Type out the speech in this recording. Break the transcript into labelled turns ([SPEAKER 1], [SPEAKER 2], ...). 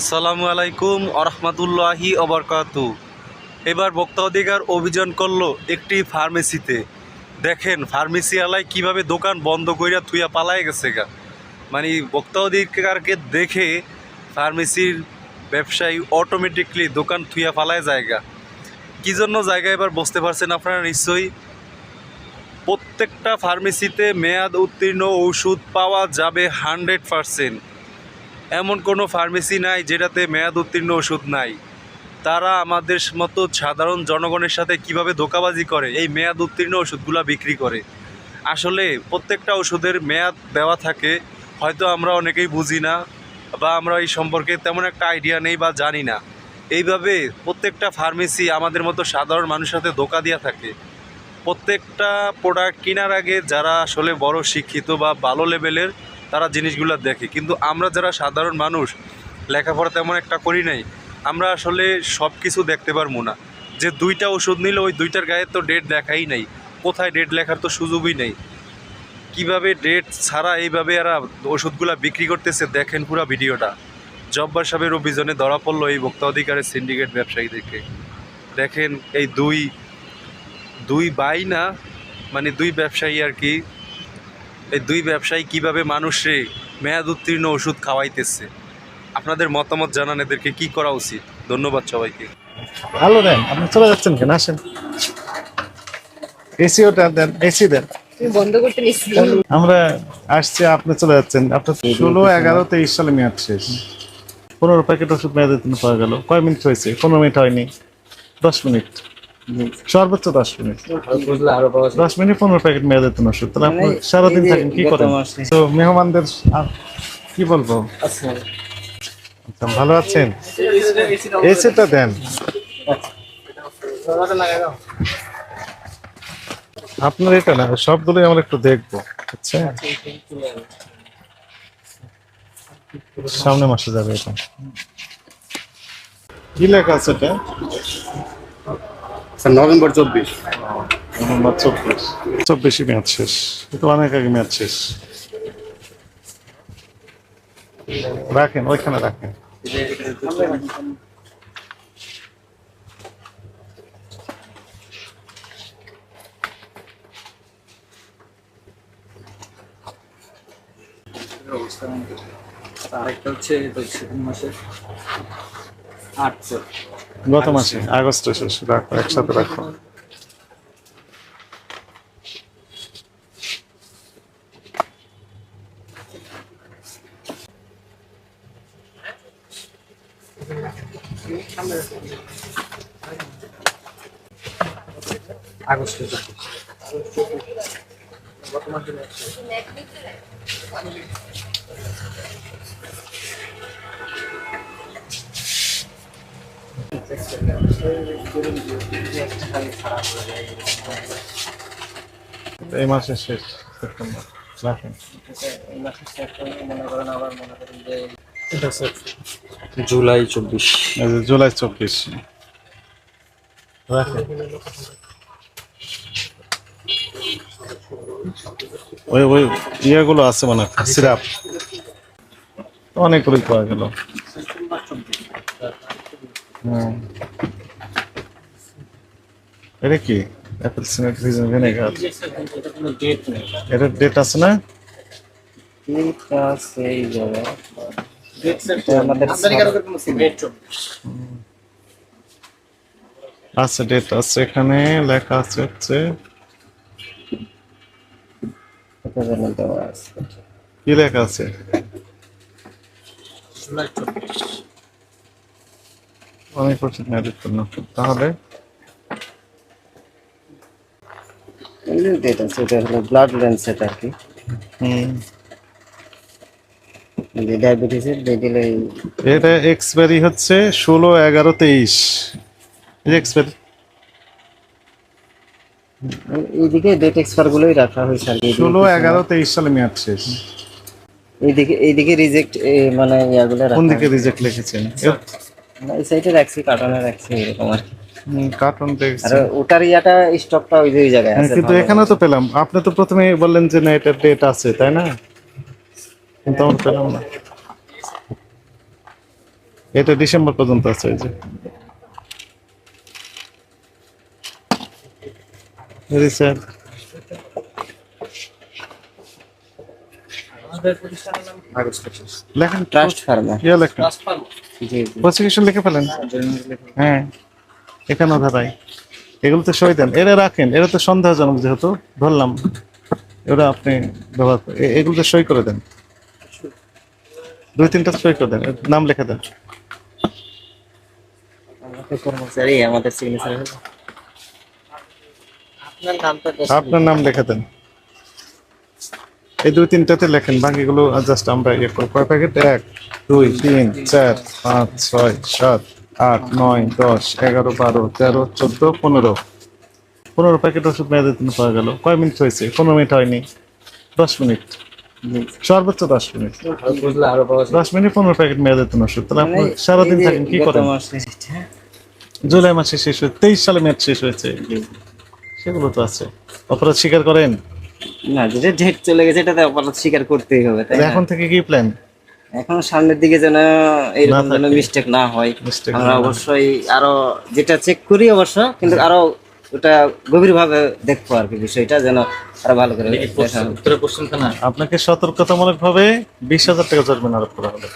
[SPEAKER 1] আসসালামু আলাইকুম আরহামদুল্লাহি অবরকাতু এবার বক্তা অধিকার অভিযান করলো একটি ফার্মেসিতে দেখেন ফার্মেসিওয়ালায় কিভাবে দোকান বন্ধ কইরা থুইয়া পালায় গেছে গা মানে বক্তা অধিকারকে দেখে ফার্মেসির ব্যবসায়ী অটোমেটিকলি দোকান থুইয়া পালায় জায়গা কী জন্য জায়গায় এবার বসতে পারছেন আপনারা নিশ্চয়ই প্রত্যেকটা ফার্মেসিতে মেয়াদ উত্তীর্ণ ওষুধ পাওয়া যাবে হান্ড্রেড পারসেন্ট এমন কোনো ফার্মেসি নাই যেটাতে মেয়াদ উত্তীর্ণ ওষুধ নাই তারা আমাদের মতো সাধারণ জনগণের সাথে কিভাবে ধোকাবাজি করে এই মেয়াদ উত্তীর্ণ ওষুধগুলো বিক্রি করে আসলে প্রত্যেকটা ওষুধের মেয়াদ দেওয়া থাকে হয়তো আমরা অনেকেই বুঝি না বা আমরা এই সম্পর্কে তেমন একটা আইডিয়া নেই বা জানি না এইভাবে প্রত্যেকটা ফার্মেসি আমাদের মতো সাধারণ মানুষের সাথে ধোকা দিয়া থাকে প্রত্যেকটা প্রোডাক্ট কেনার আগে যারা আসলে বড় শিক্ষিত বা ভালো লেভেলের তারা জিনিসগুলো দেখে কিন্তু আমরা যারা সাধারণ মানুষ লেখাপড়া তেমন একটা করি নাই আমরা আসলে সব কিছু দেখতে পারবো না যে দুইটা ওষুধ নিলে ওই দুইটার গায়ে তো ডেট দেখাই নাই কোথায় ডেট লেখার তো সুযোগই নেই কিভাবে ডেট ছাড়া এইভাবে এরা ওষুধগুলা বিক্রি করতেছে দেখেন পুরা ভিডিওটা জব্বার সাহেবের অভিযানে ধরা পড়লো এই ভোক্তা অধিকারের সিন্ডিকেট ব্যবসায়ীদেরকে দেখেন এই দুই দুই বাই না মানে দুই ব্যবসায়ী আর কি এই দুই ব্যবসায়ী কিভাবে মানুষে মেয়াদ উত্তীর্ণ ওষুধ খাওয়াইতেছে আপনাদের মতামত জানান এদেরকে কি করা উচিত ধন্যবাদ সবাইকে
[SPEAKER 2] ভালো দেন আপনি চলে যাচ্ছেন কেন আসেন এসিওটা দেন এসি দেন আমরা আসছি আপনি চলে যাচ্ছেন আপনার ষোলো এগারো তেইশ সালে মেয়াদ শেষ পনেরো প্যাকেট ওষুধ মেয়াদের জন্য পাওয়া গেল কয় মিনিট হয়েছে পনেরো মিনিট হয়নি দশ মিনিট সর্বোচ্চ দশ মিনিট দশ মিনিট পনেরো প্যাকেট মেয়াদেতন ওষুধ তাহলে আপনি মানে সারাদিন থাকেন কি করেন তো মেহমানদের কি বলবো আচ্ছা। আচ্ছা, ভালো আছেন এসিটা দেন আপনার এটা না সবগুলোই আমরা একটু দেখবো আচ্ছা সামনে মাসে যাবে এটা কি লেখা আছে এটা
[SPEAKER 3] নভেম্বর চব্বিশ নভেম্বর চব্বিশ
[SPEAKER 2] চব্বিশে ম্যাচ শেষ কিন্তু অনেক আগে ম্যাচ শেষ রাখেন ওইখানে রাখেন আরেকটা হচ্ছে মাসের আটশো গত মাসে আগস্টে শেষ রাখো একসাথে রাখো আগস্টে এই মাসের শেষ সেপ্টেম্বর রাখেন
[SPEAKER 3] জুলাই চব্বিশ
[SPEAKER 2] জুলাই চব্বিশ ওই ওই ইয়েগুলো আছে মানে সিরাপ অনেকগুলোই পাওয়া গেল হম এটা কি অ্যাপেল সিনার সিজন ভিনেগার এটা ডেট আছে না ঠিক আছে এই আচ্ছা ডেট আছে এখানে লেখা আছে হচ্ছে কি লেখা আছে আমি করছি তাহলে
[SPEAKER 3] ব্লাড আর কি ডায়াবেটিসের
[SPEAKER 2] হচ্ছে ষোলো এগারো তেইশ
[SPEAKER 3] এইদিকে ডেট এক্সপায়ার গুলোই রাখা হয়েছে আর কি
[SPEAKER 2] ষোলো এগারো তেইশ সালে মেয়াদ
[SPEAKER 3] এইদিকে এইদিকে রিজেক্ট মানে ইয়াগুলো
[SPEAKER 2] রিজেক্ট লিখেছেন
[SPEAKER 3] এই সাইডে রাখছি কাটানো রাখছি
[SPEAKER 2] কার্টন ডেস্ক
[SPEAKER 3] ওটার ইয়াটা স্টকটা ওই ওই জায়গায়
[SPEAKER 2] হ্যাঁ, আছে কিন্তু এখানে তো পেলাম আপনি তো প্রথমে বললেন যে না এটা ডেট আছে তাই না কিন্তু আমরা পেলাম না এটা ডিসেম্বর পর্যন্ত আছে এই যে রিসেন্ট লেখেন
[SPEAKER 3] ট্রাস্ট ফার্মার
[SPEAKER 2] ইয়া লেখেন ট্রাস্ট জি জি লিখে ফেলেন হ্যাঁ এখানে ধারায় এগুলো তো দেন এরা রাখেন এরা তো সন্দেহজনক যেহেতু ধরলাম এরা আপনি ব্যবহার এগুলো তো সই করে দেন দুই তিনটা সই করে দেন নাম লেখা দেন আপনার নাম লেখা দেন এই দুই তিনটাতে লেখেন বাকিগুলো জাস্ট আমরা ইয়ে করবো কয় প্যাকেট এক দুই তিন চার পাঁচ ছয় সাত আট নয় দশ এগারো বারো তেরো চোদ্দ পনেরো পনেরো প্যাকেট ওষুধ মেয়াদের জন্য পাওয়া গেল কয় মিনিট হয়েছে পনেরো মিনিট হয়নি দশ মিনিট সর্বোচ্চ দশ মিনিট দশ মিনিট পনেরো প্যাকেট মেয়াদের জন্য ওষুধ তাহলে আপনি মানে সারাদিন থাকেন কি করেন হ্যাঁ? জুলাই মাসে শেষ হয়েছে তেইশ সালে মেয়াদ শেষ হয়েছে সেগুলো তো আছে অপরাধ স্বীকার করেন
[SPEAKER 3] না যেটা ঢেট চলে গেছে এটাতে অপরাধ স্বীকার করতেই হবে
[SPEAKER 2] এখন থেকে কি প্ল্যান
[SPEAKER 3] এখন সামনের দিকে যেন এরকম যেন মিস্টেক না হয় আমরা অবশ্যই আরো যেটা চেক করি অবশ্য কিন্তু আরো ওটা গভীরভাবে দেখবো আর কি বিষয়টা যেন আরো ভালো করে
[SPEAKER 2] আপনাকে সতর্কতামূলক ভাবে বিশ হাজার টাকা জরিমানা আরোপ করা হবে